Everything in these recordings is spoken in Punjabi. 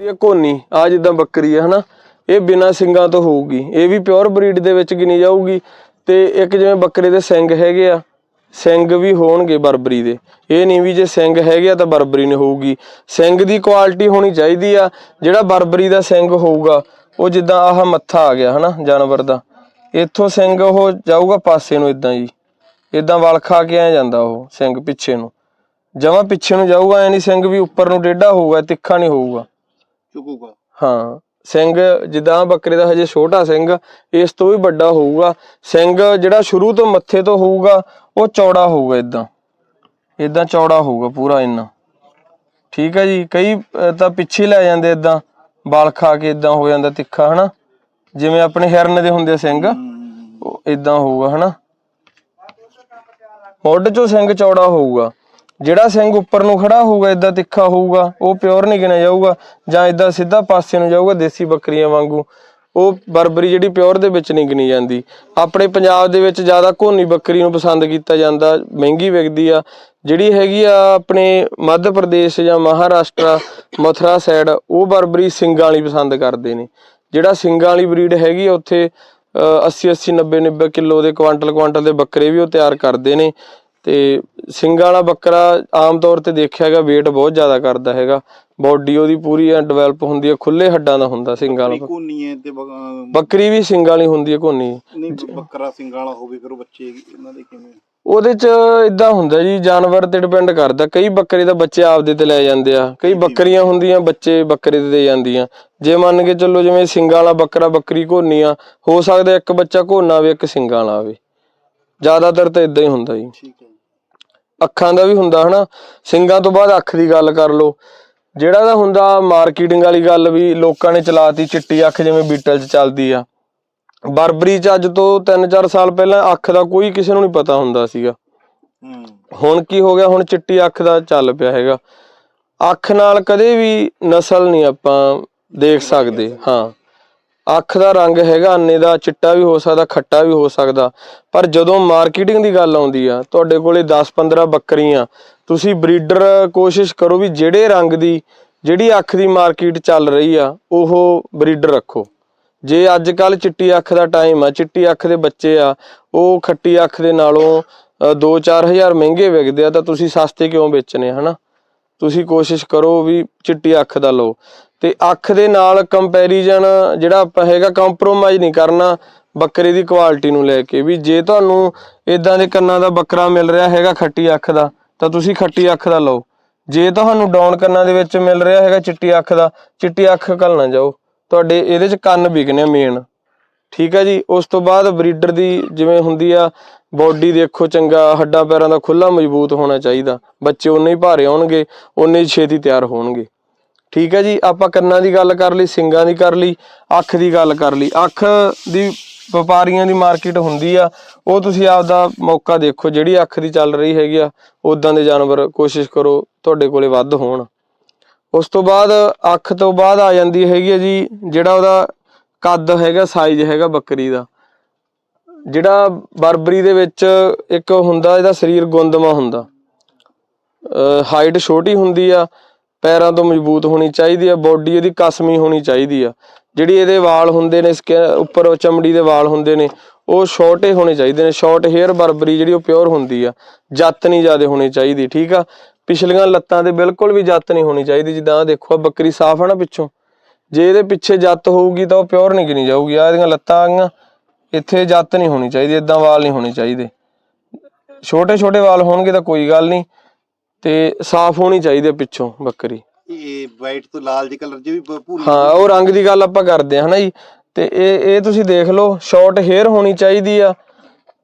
ਇਹ ਕੋਨੀ, ਆ ਜਿੱਦਾਂ ਬੱਕਰੀ ਹੈ ਹਨਾ? ਇਹ ਬਿਨਾਂ ਸਿੰਗਾਂ ਤੋਂ ਹੋਊਗੀ। ਇਹ ਵੀ ਪਿਓਰ ਬਰੀਡ ਦੇ ਵਿੱਚ ਗਿਣੀ ਜਾਊਗੀ। ਤੇ ਇੱਕ ਜਿਵੇਂ ਬੱਕਰੇ ਦੇ ਸਿੰਗ ਹੈਗੇ ਆ, ਸਿੰਗ ਵੀ ਹੋਣਗੇ ਬਰਬਰੀ ਦੇ। ਇਹ ਨਹੀਂ ਵੀ ਜੇ ਸਿੰਗ ਹੈਗੇ ਆ ਤਾਂ ਬਰਬਰੀ ਨਹੀਂ ਹੋਊਗੀ। ਸਿੰਗ ਦੀ ਕੁਆਲਿਟੀ ਹੋਣੀ ਚਾਹੀਦੀ ਆ। ਜਿਹੜਾ ਬਰਬਰੀ ਦਾ ਸਿੰਗ ਹੋਊਗਾ, ਉਹ ਜਿੱਦਾਂ ਆਹ ਮੱਥਾ ਆ ਗਿਆ, ਹਨਾ, ਜਾਨਵਰ ਦਾ। ਇੱਥੋਂ ਸਿੰਗ ਉਹ ਜਾਊਗਾ ਪਾਸੇ ਨੂੰ ਇਦਾਂ ਜੀ। ਇਦਾਂ ਵਲ ਖਾ ਕੇ ਆ ਜਾਂਦਾ ਉਹ ਸਿੰਗ ਪਿੱਛੇ ਨੂੰ। ਜਮਾ ਪਿੱਛੇ ਨੂੰ ਜਾਊਗਾ, ਐ ਨਹੀਂ ਸਿੰਗ ਵੀ ਉੱਪਰ ਨੂੰ ਟੇਢਾ ਹੋਊਗਾ, ਤਿੱਖਾ ਨਹੀਂ ਹੋਊਗਾ। ਚੁਕੂਗਾ ਹਾਂ ਸਿੰਘ ਜਿੱਦਾਂ ਬੱਕਰੇ ਦਾ ਹਜੇ ਛੋਟਾ ਸਿੰਘ ਇਸ ਤੋਂ ਵੀ ਵੱਡਾ ਹੋਊਗਾ। ਸਿੰਘ ਜਿਹੜਾ ਸ਼ੁਰੂ ਤੋਂ ਮੱਥੇ ਤੋਂ ਹੋਊਗਾ ਉਹ ਚੌੜਾ ਹੋਊਗਾ ਇਦਾਂ ਇਦਾਂ ਚੌੜਾ ਹੋਊਗਾ ਪੂਰਾ ਇੰਨਾ। ਠੀਕ ਹੈ ਜੀ ਕਈ ਤਾਂ ਪਿੱਛੇ ਲੈ ਜਾਂਦੇ ਇਦਾਂ ਬਾਲ ਖਾ ਕੇ ਇਦਾਂ ਹੋ ਜਾਂਦਾ ਤਿੱਖਾ ਹਨਾ? ਜਿਵੇਂ ਆਪਣੇ ਹਿਰਨ ਦੇ ਹੁੰਦੇ ਸਿੰਘ ਉਹ ਇਦਾਂ ਹੋਊਗਾ ਹਨਾ? ਮੁੱਢ ਚੋਂ ਸਿੰਘ ਚੌੜਾ ਹੋਊਗਾ। ਜਿਹੜਾ ਸਿੰਘ ਉੱਪਰ ਨੂੰ ਖੜਾ ਹੋਊਗਾ ਇਦਾਂ ਤਿੱਖਾ ਹੋਊਗਾ, ਉਹ ਪਿਓਰ ਨਹੀਂ ਗਿਣਿਆ ਜਾਊਗਾ ਜਾਂ ਇਦਾਂ ਸਿੱਧਾ ਪਾਸੇ ਨੂੰ ਜਾਊਗਾ ਦੇਸੀ ਬੱਕਰੀਆਂ ਵਾਂਗੂ, ਉਹ ਬਰਬਰੀ ਜਿਹੜੀ ਪਿਓਰ ਦੇ ਵਿੱਚ ਨਹੀਂ ਗਿਣੀ ਜਾਂਦੀ। ਆਪਣੇ ਪੰਜਾਬ ਦੇ ਵਿੱਚ ਜ਼ਿਆਦਾ ਘੋਨੀ ਬੱਕਰੀ ਨੂੰ ਪਸੰਦ ਕੀਤਾ ਜਾਂਦਾ, ਮਹਿੰਗੀ ਵਿਕਦੀ ਆ। ਜਿਹੜੀ ਹੈਗੀ ਆ ਆਪਣੇ ਮੱਧ ਪ੍ਰਦੇਸ਼ ਜਾਂ ਮਹਾਰਾਸ਼ਟਰ, ਮਥੁਰਾ ਸਾਈਡ ਉਹ ਬਰਬਰੀ ਸਿੰਘਾਂ ਵਾਲੀ ਪਸੰਦ ਕਰਦੇ ਨੇ। ਜਿਹੜਾ ਸਿੰਗਾਂ ਵਾਲੀ ਬਰੀਡ ਹੈਗੀ ਆ, ਉੱਥੇ 80 80 90 90 ਕਿਲੋ ਦੇ ਕੁਆਂਟਲ ਕੁਆਂਟਲ ਦੇ ਬੱਕਰੇ ਵੀ ਉਹ ਤਿਆਰ ਕਰਦੇ ਨੇ। ਤੇ ਸਿੰਗਾਂ ਵਾਲਾ ਬੱਕਰਾ ਆਮ ਤੌਰ ਤੇ ਦੇਖਿਆ ਹੈਗਾ weight ਬਹੁਤ ਜ਼ਿਆਦਾ ਕਰਦਾ ਹੈਗਾ। ਬਾਡੀ ਉਹਦੀ ਪੂਰੀ ਡਿਵੈਲਪ ਹੁੰਦੀ ਹੈ ਖੁੱਲੇ ਹੱਡਾਂ ਦਾ ਹੁੰਦਾ ਸਿੰਗਾਂ ਵਾਲਾ। ਕੋਨੀ ਹੈ ਤੇ ਬੱਕਰੀ ਵੀ ਸਿੰਗਾਂ ਵਾਲੀ ਹੁੰਦੀ ਹੈ ਕੋਨੀ। ਨਹੀਂ ਬੱਕਰਾ ਸਿੰਘਾਂ ਵਾਲਾ ਹੋਵੇ ਕਰੋ ਬੱਚੇ ਇਹਨਾਂ ਦੇ ਕਿਵੇਂ? ਉਹਦੇ ਚ ਇਦਾਂ ਹੁੰਦਾ ਜੀ ਜਾਨਵਰ ਤੇ ਡਿਪੈਂਡ ਕਰਦਾ। ਕਈ ਬੱਕਰੇ ਦਾ ਬੱਚੇ ਆਪਦੇ ਤੇ ਲੈ ਜਾਂਦੇ ਆ। ਕਈ ਬੱਕਰੀਆਂ ਹੁੰਦੀਆਂ ਬੱਚੇ ਬੱਕਰੇ ਤੇ ਦੇ ਜਾਂਦੀਆਂ। ਜੇ ਮੰਨ ਕੇ ਚੱਲੋ ਜਿਵੇਂ ਸਿੰਗਾਂ ਵਾਲਾ ਬੱਕਰਾ ਬੱਕਰੀ ਘੋਨੀ ਆ ਹੋ ਸਕਦਾ ਇੱਕ ਬੱਚਾ ਘੋਨਾ ਆਵੇ ਇੱਕ ਸਿੰਗਾਂ ਵਾਲਾ ਆਵੇ। ਜ਼ਿਆਦਾਤਰ ਤਾਂ ਇਦਾਂ ਹੀ ਹੁੰਦਾ ਜੀ। ਠੀਕ। ਅੱਖਾਂ ਦਾ ਵੀ ਹੁੰਦਾ ਹਨਾ ਸਿੰਗਾਂ ਤੋਂ ਬਾਅਦ ਅੱਖ ਦੀ ਗੱਲ ਕਰ ਲਓ। ਜਿਹੜਾ ਦਾ ਹੁੰਦਾ ਮਾਰਕੀਟਿੰਗ ਵਾਲੀ ਗੱਲ ਵੀ ਲੋਕਾਂ ਨੇ ਚਲਾਤੀ ਚਿੱਟੀ ਅੱਖ ਜਿਵੇਂ ਬੀਟਲ 'ਚ ਚੱਲਦੀ ਆ। ਬਰਬਰੀ 'ਚ ਅੱਜ ਤੋਂ 3-4 ਸਾਲ ਪਹਿਲਾਂ ਅੱਖ ਦਾ ਕੋਈ ਕਿਸੇ ਨੂੰ ਨਹੀਂ ਪਤਾ ਹੁੰਦਾ ਸੀਗਾ। ਹੁਣ ਕੀ ਹੋ ਗਿਆ? ਹੁਣ ਚਿੱਟੀ ਅੱਖ ਦਾ ਚੱਲ ਪਿਆ ਹੈਗਾ। ਅੱਖ ਨਾਲ ਕਦੇ ਵੀ ਨਸਲ ਨਹੀਂ ਆਪਾਂ ਦੇਖ ਸਕਦੇ। ਹਾਂ। ਅੱਖ ਦਾ ਰੰਗ ਹੈਗਾ ਅੰਨੇ ਦਾ ਚਿੱਟਾ ਵੀ ਹੋ ਸਕਦਾ ਖੱਟਾ ਵੀ ਹੋ ਸਕਦਾ। ਪਰ ਜਦੋਂ ਮਾਰਕੀਟਿੰਗ ਦੀ ਗੱਲ ਆਉਂਦੀ ਆ ਤੁਹਾਡੇ ਕੋਲੇ 10-15 ਬੱਕਰੀਆਂ ਤੁਸੀਂ ਬਰੀਡਰ ਕੋਸ਼ਿਸ਼ ਕਰੋ ਵੀ ਜਿਹੜੇ ਰੰਗ ਦੀ ਜਿਹੜੀ ਅੱਖ ਦੀ ਮਾਰਕੀਟ ਚੱਲ ਰਹੀ ਆ ਉਹ ਬਰੀਡਰ ਰੱਖੋ। ਜੇ ਅੱਜ ਕੱਲ ਚਿੱਟੀ ਅੱਖ ਦਾ ਟਾਈਮ ਆ ਚਿੱਟੀ ਅੱਖ ਦੇ ਬੱਚੇ ਆ ਉਹ ਖੱਟੀ ਅੱਖ ਦੇ ਨਾਲੋਂ 2-4000 ਮਹਿੰਗੇ ਵਿਕਦੇ ਆ ਤਾਂ ਤੁਸੀਂ ਸਸਤੇ ਕਿਉਂ ਵੇਚਣੇ ਆ, ਹਨਾ? ਤੁਸੀਂ ਕੋਸ਼ਿਸ਼ ਕਰੋ ਵੀ ਚਿੱਟੀ ਅੱਖ ਦਾ ਲਓ। ਤੇ ਅੱਖ ਦੇ ਨਾਲ ਕੰਪੈਰੀਜ਼ਨ ਜਿਹੜਾ ਆਪਾਂ ਹੈਗਾ ਕੰਪਰੋਮਾਈਜ਼ ਨਹੀਂ ਕਰਨਾ ਬੱਕਰੇ ਦੀ ਕੁਆਲਿਟੀ ਨੂੰ ਲੈ ਕੇ ਵੀ ਜੇ ਤੁਹਾਨੂੰ ਇਦਾਂ ਦੇ ਕੰਨਾਂ ਦਾ ਬੱਕਰਾ ਮਿਲ ਰਿਹਾ ਹੈਗਾ ਖੱਟੀ ਅੱਖ ਦਾ, ਤਾਂ ਤੁਸੀਂ ਖੱਟੀ ਅੱਖ ਦਾ ਲਓ। ਜੇ ਤੁਹਾਨੂੰ ਡਾਊਨ ਕੰਨਾਂ ਦੇ ਵਿੱਚ ਮਿਲ ਰਿਹਾ ਹੈਗਾ ਚਿੱਟੀ ਅੱਖ ਦਾ, ਚਿੱਟੀ ਅੱਖ ਕੱਲ ਨਾ ਜਾਓ। ਤੁਹਾਡੇ ਇਹਦੇ ਚ ਕੰਨ ਵਿਕਨੇ ਮੇਨ ਠੀਕ ਹੈ ਜੀ? ਉਸ ਤੋਂ ਬਾਅਦ ਬਰੀਡਰ ਦੀ ਜਿਵੇਂ ਹੁੰਦੀ ਆ ਬਾਡੀ ਦੇਖੋ ਚੰਗਾ, ਹੱਡਾਂ ਪੈਰਾਂ ਦਾ ਖੁੱਲਾ ਮਜ਼ਬੂਤ ਹੋਣਾ ਚਾਹੀਦਾ। ਬੱਚੇ ਉਨੇ ਹੀ ਭਾਰੇ ਹੋਣਗੇ, ਉਨੇ ਹੀ ਛੇਤੀ ਤਿਆਰ ਹੋਣਗੇ। ਠੀਕ ਹੈ ਜੀ, ਆਪਾਂ ਕੰਨਾਂ ਦੀ ਗੱਲ ਕਰ ਲਈ, ਸਿੰਗਾਂ ਦੀ ਕਰ ਲਈ, ਅੱਖ ਦੀ ਗੱਲ ਕਰ ਲਈ। ਅੱਖ ਦੀ ਵਪਾਰੀਆਂ ਦੀ ਮਾਰਕੀਟ ਹੁੰਦੀ ਆ, ਉਹ ਤੁਸੀਂ ਆਪਦਾ ਮੌਕਾ ਦੇਖੋ, ਜਿਹੜੀ ਅੱਖ ਦੀ ਚੱਲ ਰਹੀ ਹੈਗੀ ਆ ਉਦਾਂ ਦੇ ਜਾਨਵਰ ਕੋਸ਼ਿਸ਼ ਕਰੋ ਤੁਹਾਡੇ ਕੋਲੇ ਵੱਧ ਹੋਣ। ਉਸ ਤੋਂ ਬਾਅਦ ਅੱਖ ਤੋਂ ਬਾਅਦ ਆ ਜਾਂਦੀ ਹੈਗੀ ਆ ਜੀ, ਜਿਹੜਾ ਉਹਦਾ ਕੱਦ ਹੈਗਾ ਸਾਈਜ਼ ਹੈਗਾ ਬੱਕਰੀ ਦਾ। ਜਿਹੜਾ ਬਰਬਰੀ ਦੇ ਵਿੱਚ ਇੱਕ ਹੁੰਦਾ, ਇਹਦਾ ਸਰੀਰ ਗੁੰਦਮਾ ਹੁੰਦਾ। ਹਾਈਟ ਛੋਟੀ ਹੁੰਦੀ ਆ ਪੈਰਾਂ ਤੋਂ ਮਜ਼ਬੂਤ ਹੋਣੀ ਚਾਹੀਦੀ ਆ ਬਾਡੀ ਇਹਦੀ ਕਸਮੀ ਹੋਣੀ ਚਾਹੀਦੀ ਆ। ਜਿਹੜੀ ਇਹਦੇ ਵਾਲ ਹੁੰਦੇ ਨੇ, skin- ਉੱਪਰ ਚਮੜੀ ਦੇ ਵਾਲ ਹੁੰਦੇ ਨੇ, ਉਹ ਛੋਟੇ ਹੋਣੇ ਚਾਹੀਦੇ ਨੇ। ਸ਼ਾਰਟ ਹੇਅਰ ਬਰਬਰੀ ਜਿਹੜੀ ਉਹ ਪਿਓਰ ਹੁੰਦੀ ਆ, ਜੱਤ ਨਹੀਂ ਜ਼ਿਆਦਾ ਹੋਣੀ ਚਾਹੀਦੀ, ਠੀਕ ਆ? ਪਿਛਲੀਆਂ ਲੱਤਾਂ ਤੇ ਬਿਲਕੁਲ ਵੀ ਜੱਤ ਨਹੀਂ ਹੋਣੀ ਚਾਹੀਦੀ, ਜਿੱਦਾਂ ਦੇਖੋ, ਆਹ ਬੱਕਰੀ ਸਾਫ਼ ਆ ਨਾ ਪਿੱਛੋਂ। ਜੇ ਇਹਦੇ ਪਿੱਛੇ ਜੱਤ ਹੋਊਗੀ ਤਾਂ ਉਹ ਪਿਓਰ ਨਹੀਂ ਗਿਣੀ ਜਾਊਗੀ। ਆ ਇਹਦੀਆਂ ਲੱਤਾਂ ਆ ਗਈਆਂ, ਇੱਥੇ ਜੱਤ ਨਹੀਂ ਹੋਣੀ ਚਾਹੀਦੀ ਇਦਾਂ ਵਾਲ ਨਹੀਂ ਹੋਣੇ ਚਾਹੀਦੇ। ਛੋਟੇ ਛੋਟੇ ਵਾਲ ਹੋਣਗੇ ਤਾਂ ਕੋਈ ਗੱਲ ਨਹੀਂ। ਤੇ ਸਾਫ਼ ਹੋਣੀ ਚਾਹੀਦੀ ਆ ਪਿੱਛੋਂ ਬੱਕਰੀ। ਇਹ ਵਾਈਟ ਤੋਂ ਲਾਲ ਜਿਹੇ ਕਲਰ 'ਚ ਵੀ ਭੂਰੀ ਹਾਂ ਉਹ ਰੰਗ ਦੀ ਗੱਲ ਆਪਾਂ ਕਰਦੇ ਹਾਂ ਹਨਾ ਜੀ? ਤੇ ਇਹ ਇਹ ਤੁਸੀਂ ਦੇਖ ਲਓ ਸ਼ਾਰਟ ਹੇਅਰ ਹੋਣੀ ਚਾਹੀਦੀ ਆ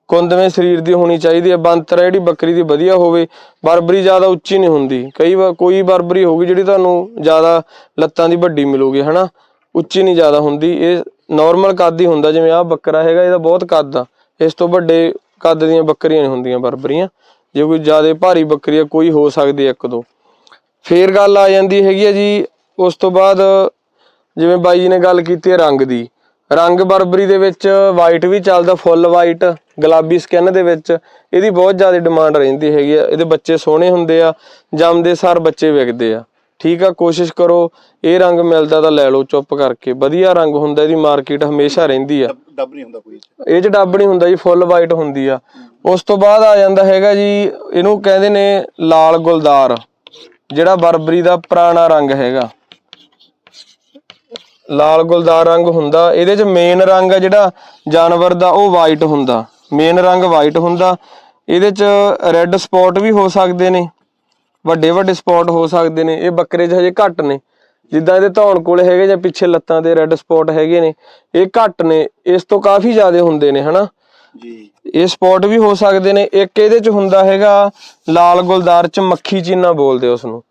ਕੁੰਦਵੇਂ ਸਰੀਰ ਦੀ ਹੋਣੀ ਚਾਹੀਦੀ ਆ ਬੰਤਰ ਜਿਹੜੀ ਬੱਕਰੀ ਦੀ ਵਧੀਆ ਹੋਵੇ ਬਰਬਰੀ ਜ਼ਿਆਦਾ ਉੱਚੀ ਨਹੀਂ ਹੁੰਦੀ। ਕਈ ਵਾਰ ਕੋਈ ਬਰਬਰੀ ਹੋਊਗੀ ਜਿਹੜੀ ਤੁਹਾਨੂੰ ਜ਼ਿਆਦਾ ਲੱਤਾਂ ਦੀ ਵੱਡੀ ਮਿਲੂਗੀ ਹਨਾ? ਉੱਚੀ ਨਹੀਂ ਜ਼ਿਆਦਾ ਹੁੰਦੀ। ਇਹ ਨਾਰਮਲ ਕੱਦ ਹੀ ਹੁੰਦਾ ਜਿਵੇਂ ਆਹ ਬੱਕਰਾ ਹੈਗਾ ਇਹਦਾ ਬਹੁਤ ਕੱਦ ਆ। ਇਸ ਤੋਂ ਵੱਡੇ ਕੱਦ ਦੀਆਂ ਬੱਕਰੀਆਂ ਨਹੀਂ ਹੁੰਦੀਆਂ ਬਰਬਰੀਆਂ। ਜੇ ਕੋਈ ਜ਼ਿਆਦਾ ਭਾਰੀ ਬੱਕਰੀ ਆ ਕੋਈ ਹੋ ਸਕਦੀ ਇੱਕ ਦੋ। ਫੇਰ ਗੱਲ ਆ ਜਾਂਦੀ ਹੈਗੀ ਆ ਜੀ ਉਸ ਤੋਂ ਬਾਅਦ ਜਿਵੇਂ ਬਾਈ ਜੀ ਨੇ ਗੱਲ ਕੀਤੀ ਹੈ ਰੰਗ ਦੀ। ਰੰਗ ਬਰਬਰੀ ਦੇ ਵਿੱਚ ਵਾਈਟ ਵੀ ਚੱਲਦਾ ਫੁੱਲ ਵਾਈਟ ਗੁਲਾਬੀ ਸਕਿਨ ਦੇ ਵਿੱਚ। ਇਹਦੀ ਬਹੁਤ ਜ਼ਿਆਦਾ ਡਿਮਾਂਡ ਰਹਿੰਦੀ ਹੈਗੀ ਆ। ਇਹਦੇ ਬੱਚੇ ਸੋਹਣੇ ਹੁੰਦੇ ਆ ਜੰਮਦੇ ਸਾਰ ਬੱਚੇ ਵਿਕਦੇ ਆ। ਠੀਕ ਆ ਕੋਸ਼ਿਸ਼ ਕਰੋ ਇਹ ਰੰਗ ਮਿਲਦਾ ਤਾਂ ਲੈ ਲਓ ਚੁੱਪ ਕਰਕੇ। ਵਧੀਆ ਰੰਗ ਹੁੰਦਾ ਇਹਦੀ ਮਾਰਕੀਟ ਹਮੇਸ਼ਾ ਰਹਿੰਦੀ ਆ। ਡੱਬ- ਨਹੀਂ ਹੁੰਦਾ ਕੋਈ। ਇਹ ਚ ਡੱਬ ਨਹੀਂ ਹੁੰਦਾ ਜੀ ਫੁੱਲ ਵਾਈਟ ਹੁੰਦੀ ਆ। ਉਸ ਤੋਂ ਬਾਅਦ ਆ ਜਾਂਦਾ ਹੈਗਾ ਜੀ, ਇਹਨੂੰ ਕਹਿੰਦੇ ਨੇ ਲਾਲ ਗੁਲਦਾਰ, ਜਿਹੜਾ ਬਰਬਰੀ ਦਾ ਪੁਰਾਣਾ ਰੰਗ ਹੈਗਾ। ਲਾਲ ਗੁਲਦਾਰ ਰੰਗ ਹੁੰਦਾ, ਇਹਦੇ ਚ ਮੇਨ ਰੰਗ ਆ ਜਿਹੜਾ ਜਾਨਵਰ ਦਾ, ਉਹ ਵਾਈਟ ਹੁੰਦਾ। ਮੇਨ ਰੰਗ ਵਾਈਟ ਹੁੰਦਾ, ਇਹਦੇ ਚ ਰੈੱਡ ਸਪੌਟ ਵੀ ਹੋ ਸਕਦੇ ਨੇ, ਵੱਡੇ ਵੱਡੇ ਸਪੌਟ ਹੋ ਸਕਦੇ ਨੇ, ਇਹ ਬੱਕਰੇ 'ਚ ਹਜੇ ਘੱਟ ਨੇ। ਜਿੱਦਾਂ ਇਹਦੇ ਧੌਣ ਕੋਲੇ ਹੈਗੇ ਜਾਂ ਪਿੱਛੇ ਲੱਤਾਂ ਦੇ ਰੈੱਡ ਸਪੌਟ ਹੈਗੇ ਨੇ, ਇਹ ਘੱਟ ਨੇ, ਇਸ ਤੋਂ ਕਾਫੀ ਜ਼ਿਆਦਾ ਹੁੰਦੇ ਨੇ, ਹਨਾ? ਜੀ। ਇਹ ਸਪੌਟ ਵੀ ਹੋ ਸਕਦੇ ਨੇ। ਇੱਕ ਇਹਦੇ ਚ ਹੁੰਦਾ ਹੈਗਾ ਲਾਲ ਗੁਲਦਾਰ ਚ ਮੱਖੀ ਚੀਨਾ ਬੋਲਦੇ ਉਸ ਨੂੰ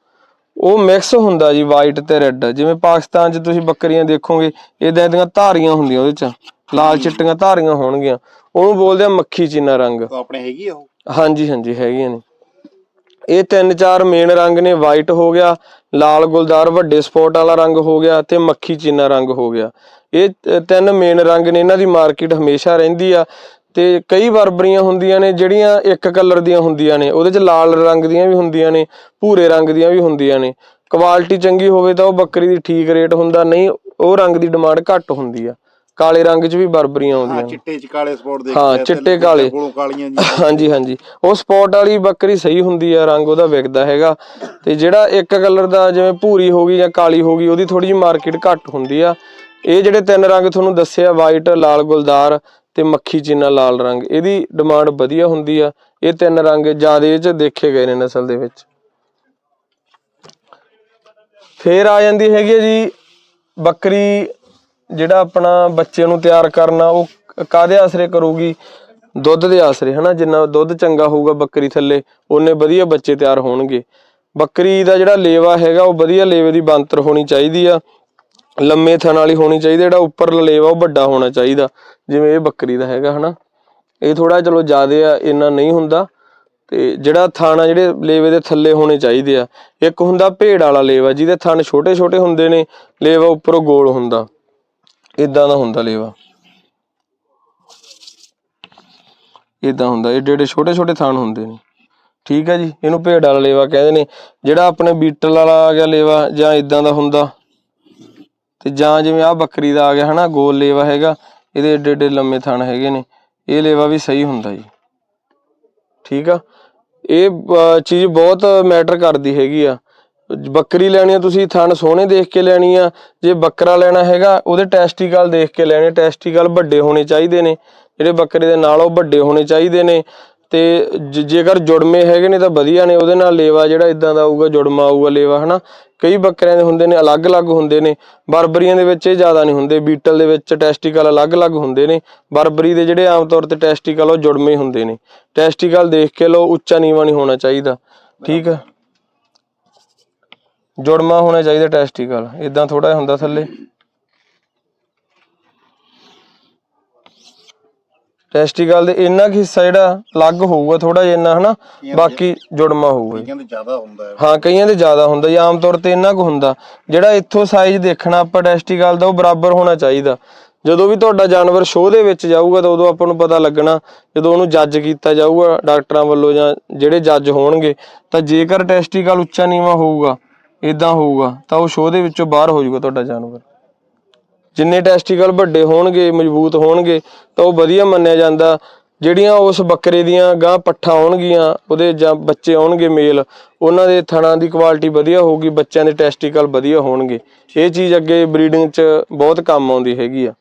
ਉਹ ਮਿਕਸ ਹੁੰਦਾ ਜੀ ਵਾਈਟ ਤੇ ਰੈੱਡ ਜਿਵੇਂ ਪਾਕਿਸਤਾਨ 'ਚ ਤੁਸੀਂ ਬੱਕਰੀਆਂ ਦੇਖੋਗੇ ਇਦਾਂ ਦੀਆਂ ਧਾਰੀਆਂ ਹੁੰਦੀਆਂ ਉਹਦੇ ਚ। ਲਾਲ ਚਿੱਟੀਆਂ ਧਾਰੀਆਂ ਹੋਣਗੀਆਂ। ਉਹਨੂੰ ਬੋਲਦੇ ਆ ਮੱਖੀ ਚੀਨਾ ਰੰਗ। ਤਾਂ ਆਪਣੇ ਹੈਗੀ ਆ ਉਹ? ਹਾਂਜੀ ਹਾਂਜੀ ਹੈਗੀਆਂ ਨੇ। ਇਹ ਤਿੰਨ ਚਾਰ ਮੇਨ ਰੰਗ ਨੇ। ਵਾਈਟ ਹੋ ਗਿਆ ਲਾਲ ਗੁਲਦਾਰ ਵੱਡੇ ਸਪੌਟ ਵਾਲਾ ਰੰਗ ਹੋ ਗਿਆ ਤੇ ਮੱਖੀ ਚੀਨਾ ਰੰਗ ਹੋ ਗਿਆ। ਇਹ ਤਿੰਨ ਮੇਨ ਰੰਗ ਨੇ। ਇਹਨਾਂ ਦੀ ਮਾਰਕੀਟ ਹਮੇਸ਼ਾ ਰਹਿੰਦੀ ਆ। ਤੇ ਕਈ ਬਰਬਰੀਆਂ ਹੁੰਦੀਆਂ ਨੇ ਜਿਹੜੀਆਂ ਇੱਕ ਕਲਰ ਦੀਆਂ ਹੁੰਦੀਆਂ ਨੇ। ਉਹਦੇ ਚ ਲਾਲ ਰੰਗ ਦੀਆਂ ਵੀ ਹੁੰਦੀਆਂ ਨੇ ਭੂਰੇ ਰੰਗ ਦੀਆਂ ਵੀ ਹੁੰਦੀਆਂ ਨੇ। ਕੁਆਲਿਟੀ ਚੰਗੀ ਹੋਵੇ ਤਾਂ ਉਹ ਬੱਕਰੀ ਦੀ ਠੀਕ ਰੇਟ ਹੁੰਦਾ ਨਹੀਂ ਉਹ ਰੰਗ ਦੀ ਡਿਮਾਂਡ ਘੱਟ ਹੁੰਦੀ ਆ। ਕਾਲੇ ਰੰਗ 'ਚ ਵੀ ਬਰਬਰੀਆਂ ਹਾਂ ਆਉਂਦੀਆਂ। ਨੇ ਚਿੱਟੇ ਚ ਕਾਲੇ ਸਪੌਟ ਦੇਖ ਹਾਂ, ਚਿੱਟੇ ਕਾਲੇ। ਕੋਲੋਂ ਕਾਲੀਆਂ ਜੀ ਹਾਂਜੀ ਹਾਂਜੀ। ਉਹ ਸਪੌਟ ਵਾਲੀ ਬੱਕਰੀ ਸਹੀ ਹੁੰਦੀ ਆ ਰੰਗ ਉਹਦਾ ਵਿਕਦਾ ਹੈਗਾ। ਤੇ ਜਿਹੜਾ ਇੱਕ ਕਲਰ ਦਾ ਜਿਵੇਂ ਭੂਰੀ ਹੋ ਗਈ ਜਾਂ ਕਾਲੀ ਹੋ ਗਈ ਉਹਦੀ ਥੋੜੀ ਜਿਹੀ ਮਾਰਕੀਟ ਘੱਟ ਹੁੰਦੀ ਆ। ਇਹ ਜਿਹੜੇ ਤਿੰਨ ਰੰਗ ਤੁਹਾਨੂੰ ਦੱਸਿਆ ਵਾਈਟ ਲਾਲ ਗੁਲਦਾਰ ਤੇ ਮੱਖੀ ਚੀਨਾ ਲਾਲ ਰੰਗ, ਇਹਦੀ ਡਿਮਾਂਡ ਵਧੀਆ ਹੁੰਦੀ ਆ। ਇਹ ਤਿੰਨ ਰੰਗ ਜ਼ਿਆਦਾ ਇਹ ਚ ਦੇਖੇ ਗਏ ਨੇ ਨਸਲ ਦੇ ਵਿੱਚ। ਫੇਰ ਆ ਜਾਂਦੀ ਹੈਗੀ ਹੈ ਜੀ ਬੱਕਰੀ, ਜਿਹੜਾ ਆਪਣਾ ਬੱਚੇ ਨੂੰ ਤਿਆਰ ਕਰਨਾ, ਉਹ ਕ- ਕਾਹਦੇ ਆਸਰੇ ਕਰੂਗੀ? ਦੁੱਧ ਦੇ ਆਸਰੇ, ਹਨਾ? ਜਿੰਨਾ ਦੁੱਧ ਚੰਗਾ ਹੋਊਗਾ ਬੱਕਰੀ ਥੱਲੇ ਉਹਨੇ ਵਧੀਆ ਬੱਚੇ ਤਿਆਰ ਹੋਣਗੇ। ਬੱਕਰੀ ਦਾ ਜਿਹੜਾ ਲੇਵਾ ਹੈਗਾ, ਉਹ ਵਧੀਆ ਲੇਵੇ ਦੀ ਬੰਤਰ ਹੋਣੀ ਚਾਹੀਦੀ ਆ। ਲੰਮੇ ਥਣ ਵਾਲੀ ਹੋਣੀ ਚਾਹੀਦੀ ਜਿਹੜਾ ਉੱਪਰਲਾ ਲੇਵਾ ਉਹ ਵੱਡਾ ਹੋਣਾ ਚਾਹੀਦਾ। ਜਿਵੇਂ ਇਹ ਬੱਕਰੀ ਦਾ ਹੈਗਾ, ਹਨਾ। ਇਹ ਥੋੜਾ ਚਲੋ ਜ਼ਿਆਦੇ ਆ, ਇੰਨਾ ਨਹੀਂ ਹੁੰਦਾ। ਤੇ ਜਿਹੜਾ ਥਣ ਜਿਹੜੇ ਲੇਵੇ ਦੇ ਥੱਲੇ ਹੋਣੇ ਚਾਹੀਦੇ ਆ। ਇੱਕ ਹੁੰਦਾ ਭੇੜ ਵਾਲਾ ਲੇਵਾ, ਜਿਹਦੇ ਥਣ ਛੋਟੇ ਛੋਟੇ ਹੁੰਦੇ ਨੇ, ਲੇਵਾ ਉੱਪਰੋਂ ਗੋਲ ਹੁੰਦਾ। ਇਦਾਂ ਦਾ ਹੁੰਦਾ ਲੇਵਾ। ਇਦਾਂ ਹੁੰਦਾ ਏਡੇ ਏਡੇ ਛੋਟੇ ਛੋਟੇ ਥਾਣ ਹੁੰਦੇ ਨੇ। ਠੀਕ ਹੈ ਜੀ, ਇਹਨੂੰ ਭੇਡ ਵਾਲਾ ਲੇਵਾ ਕਹਿੰਦੇ ਨੇ। ਜਿਹੜਾ ਆਪਣੇ ਬੀਟਲ ਵਾਲਾ ਆ ਗਿਆ ਲੇਵਾ, ਜਾਂ ਇਦਾਂ ਦਾ ਹੁੰਦਾ। ਤੇ ਜਾਂ ਜਿਵੇਂ ਆ ਬੱਕਰੀ ਦਾ ਆ ਗਿਆ ਹਨਾ, ਗੋਲ ਲੇਵਾ ਹੈਗਾ, ਇਹਦੇ ਏਡੇ ਏਡੇ ਲੰਮੇ ਥਣ ਹੈਗੇ ਨੇ, ਇਹ ਲੇਵਾ ਵੀ ਸਹੀ ਹੁੰਦਾ ਜੀ। ਠੀਕ ਆ? ਇਹ ਚੀਜ਼ ਬਹੁਤ ਮੈਟਰ ਕਰਦੀ ਹੈਗੀ ਆ। ਬੱਕਰੀ ਲੈਣੀ ਆ, ਤੁਸੀਂ ਥਣ ਸੋਹਣੇ ਦੇਖ ਕੇ ਲੈਣੀ ਆ, ਜੇ ਬੱਕਰਾ ਲੈਣਾ ਹੈਗਾ, ਉਹਦੇ ਟੈਸਟੀਕਲ ਦੇਖ ਕੇ ਲੈਣੇ, ਟੈਸਟੀਕਲ ਵੱਡੇ ਹੋਣੇ ਚਾਹੀਦੇ ਨੇ, ਜਿਹੜੇ ਬੱਕਰੇ ਦੇ ਨਾਲ ਉਹ ਵੱਡੇ ਹੋਣੇ ਚਾਹੀਦੇ ਨੇ। ਤੇ ਜੇਕਰ ਜੁੜਮੇ ਹੈਗੇ ਨੇ ਤਾਂ ਵਧੀਆ ਨੇ, ਉਹਦੇ ਨਾਲ ਲੇਵਾ ਜਿਹੜਾ ਇਦਾਂ ਦਾ ਆਊਗਾ, ਜੁੜਮਾ ਆਊਗਾ ਲੇਵਾ, ਹਨਾ? ਕਈ ਬੱਕਰਿਆਂ ਦੇ ਹੁੰਦੇ ਨੇ ਅਲੱਗ-ਅਲੱਗ ਹੁੰਦੇ ਨੇ, ਬਰਬਰੀਆਂ ਦੇ ਵਿੱਚ ਇਹ ਜ਼ਿਆਦਾ ਨਹੀਂ ਹੁੰਦੇ, ਬੀਟਲ ਦੇ ਵਿੱਚ ਟੈਸਟੀਕਲ ਅਲੱਗ-ਅਲੱਗ ਹੁੰਦੇ ਨੇ, ਬਰਬਰੀ ਦੇ ਜਿਹੜੇ ਆਮ ਤੌਰ ਤੇ ਟੈਸਟੀਕਲ, ਉਹ ਜੁੜਮੇ ਹੁੰਦੇ ਨੇ। ਟੈਸਟੀਕਲ ਦੇਖ ਕੇ ਲਓ, ਉੱਚਾ ਨੀਵਾਂ ਨਹੀਂ ਹੋਣਾ ਚਾਹੀਦਾ, ਠੀਕ ਆ? ਜੁੜਮਾ ਹੋਣਾ ਚਾਹੀਦਾ ਟੈਸਟੀਕਲ ਇਦਾਂ ਥੋੜਾ ਹੁੰਦਾ ਥੱਲੇ। ਟੈਸਟੀਕਲ ਦੇ ਇੰਨਾ ਕੁ ਹਿੱਸਾ ਜਿਹੜਾ ਅਲੱਗ ਹੋਊਗਾ ਥੋੜਾ ਜਿਹਾ ਇੰਨਾ ਹਨਾ? ਬਾਕੀ ਜੁੜਮਾ ਹੋਊਗਾ ਜੀ। ਕਹਿੰਦੇ ਜ਼ਿਆਦਾ ਹੁੰਦਾ ਹੈ। ਹਾਂ ਕਈਆਂ ਦੇ ਜ਼ਿਆਦਾ ਹੁੰਦਾ ਜੀ ਆਮ ਤੌਰ ਤੇ ਇੰਨਾ ਕੁ ਹੁੰਦਾ। ਜਿਹੜਾ ਇੱਥੋਂ ਸਾਈਜ਼ ਦੇਖਣਾ ਆਪਾਂ ਟੈਸਟੀਕਲ ਦਾ ਉਹ ਬਰਾਬਰ ਹੋਣਾ ਚਾਹੀਦਾ। ਜਦੋਂ ਵੀ ਤੁਹਾਡਾ ਜਾਨਵਰ ਸ਼ੋਅ ਦੇ ਵਿੱਚ ਜਾਊਗਾ ਤਾਂ ਉਦੋਂ ਆਪਾਂ ਨੂੰ ਪਤਾ ਲੱਗਣਾ ਜਦੋਂ ਉਹਨੂੰ ਜੱਜ ਕੀਤਾ ਜਾਊਗਾ ਡਾਕਟਰਾਂ ਵੱਲੋਂ ਜਾਂ ਜਿਹੜੇ ਜੱਜ ਹੋਣਗੇ ਤਾਂ ਜੇਕਰ ਟੈਸਟੀਕਲ ਉੱਚਾ ਨੀਵਾ ਹੋਊਗਾ ਇਦਾਂ ਹੋਊਗਾ ਤਾਂ ਉਹ ਸ਼ੋਅ ਦੇ ਵਿੱਚੋਂ ਬਾਹਰ ਹੋ ਜਾਊਗਾ ਤੁਹਾਡਾ ਜਾਨਵਰ। ਜਿੰਨੇ ਟੈਸਟੀਕਲ ਵੱਡੇ ਹੋਣਗੇ, ਮਜ਼ਬੂਤ ਹੋਣਗੇ, ਤਾਂ ਉਹ ਵਧੀਆ ਮੰਨਿਆ ਜਾਂਦਾ। ਜਿਹੜੀਆਂ ਉਸ ਬੱਕਰੇ ਦੀਆਂ ਗਾਂ ਪੱਠਾ ਹੋਣਗੀਆਂ ਉਹਦੇ ਜਾਂ ਬੱਚੇ ਆਉਣਗੇ ਮੇਲ, ਉਹਨਾਂ ਦੇ ਥਣਾਂ ਦੀ ਕੁਆਲਿਟੀ ਵਧੀਆ ਹੋਊਗੀ, ਬੱਚਿਆਂ ਦੇ ਟੈਸਟੀਕਲ ਵਧੀਆ ਹੋਣਗੇ। ਇਹ ਚੀਜ਼ ਅੱਗੇ ਬਰੀਡਿੰਗ 'ਚ ਬਹੁਤ ਕੰਮ ਆਉਂਦੀ ਹੈਗੀ ਆ।